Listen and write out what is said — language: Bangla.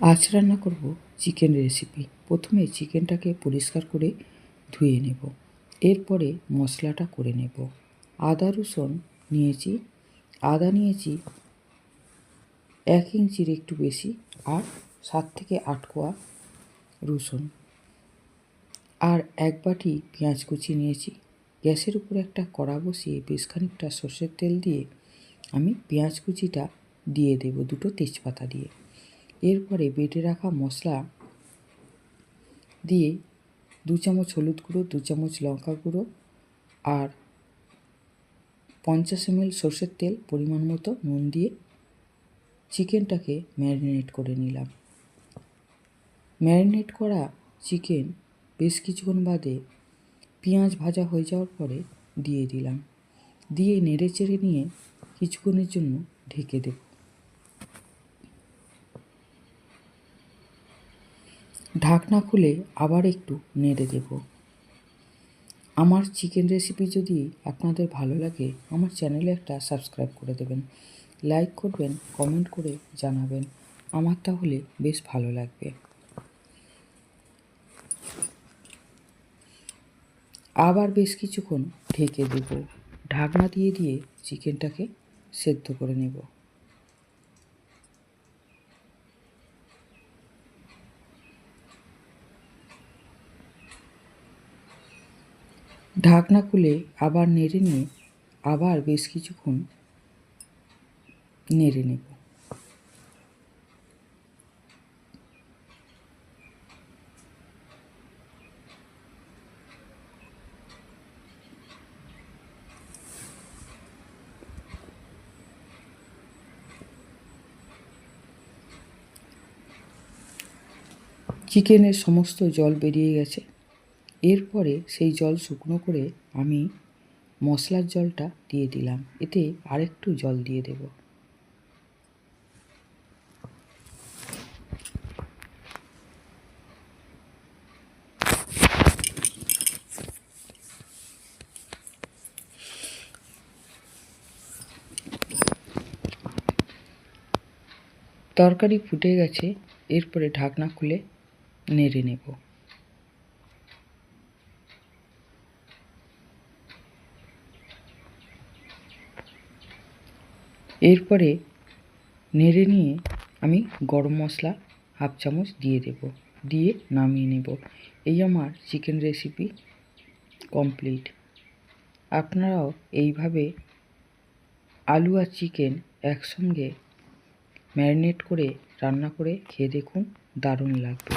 আজ রান্না করব চিকেন রেসিপি প্রথমে চিকেনটাকে পরিষ্কার করে ধুয়ে নেব। এরপরে মশলাটা করে নেব। আদা, রসুন নিয়েছি। আদা নিয়েছি এক ইঞ্চির একটু বেশি আর সাত থেকে আট কোয়া রসুন। আর এক বাটি পেঁয়াজ কুচি নিয়েছি। গ্যাসের উপরে একটা কড়া বসিয়ে বেশ খানিকটা সর্ষের তেল দিয়ে আমি পেঁয়াজ কুচিটা দিয়ে দেব দুটো তেজপাতা দিয়ে। এরপরে বেটে রাখা মশলা দিয়ে দু চামচ হলুদ গুঁড়ো, দু চামচ লঙ্কা গুঁড়ো আর পঞ্চাশ এমএল সর্ষের তেল পরিমাণ মতো নুন দিয়ে চিকেনটাকে ম্যারিনেট করে নিলাম। ম্যারিনেট করা চিকেন বেশ কিছুক্ষণ বাদে পেঁয়াজ ভাজা হয়ে যাওয়ার পরে দিয়ে দিলাম। দিয়ে নেড়ে চেড়ে নিয়ে কিছুক্ষণের জন্য ঢেকে দেব। ঢাকনা খুলে আবার একটু নেড়ে দেব। আমার চিকেন রেসিপি যদি আপনাদের ভালো লাগে, আমার চ্যানেলে একটা সাবস্ক্রাইব করে দেবেন। লাইক করবেন কমেন্ট করে জানাবেন। আমার তাহলে বেশ ভালো লাগবে। আবার বেশ কিছুক্ষণ ঢেকে দেব। ঢাকনা দিয়ে দিয়ে চিকেনটাকে সেদ্ধ করে নেব। ঢাকনা খুলে আবার নেড়ে নিয়ে আবার বেশ কিছুক্ষণ নেড়ে নেব। চিকেনের সমস্ত জল বেরিয়ে গেছে। এরপরে সেই জল শুকনো করে আমি মশলার জলটা দিয়ে দিলাম। এতে আরেকটু জল দিয়ে দেব। তরকারি ফুটে গেছে, এরপরে ঢাকনা খুলে নেড়ে নেব। এরপরে নেড়ে নিয়ে আমি গরম মশলা হাফ চামচ দিয়ে দেব, দিয়ে নামিয়ে নেব। এই আমার চিকেন রেসিপি কমপ্লিট আপনারাও এইভাবে আলু আর চিকেন একসঙ্গে ম্যারিনেট করে রান্না করে খেয়ে দেখুন, দারুণ লাগবে।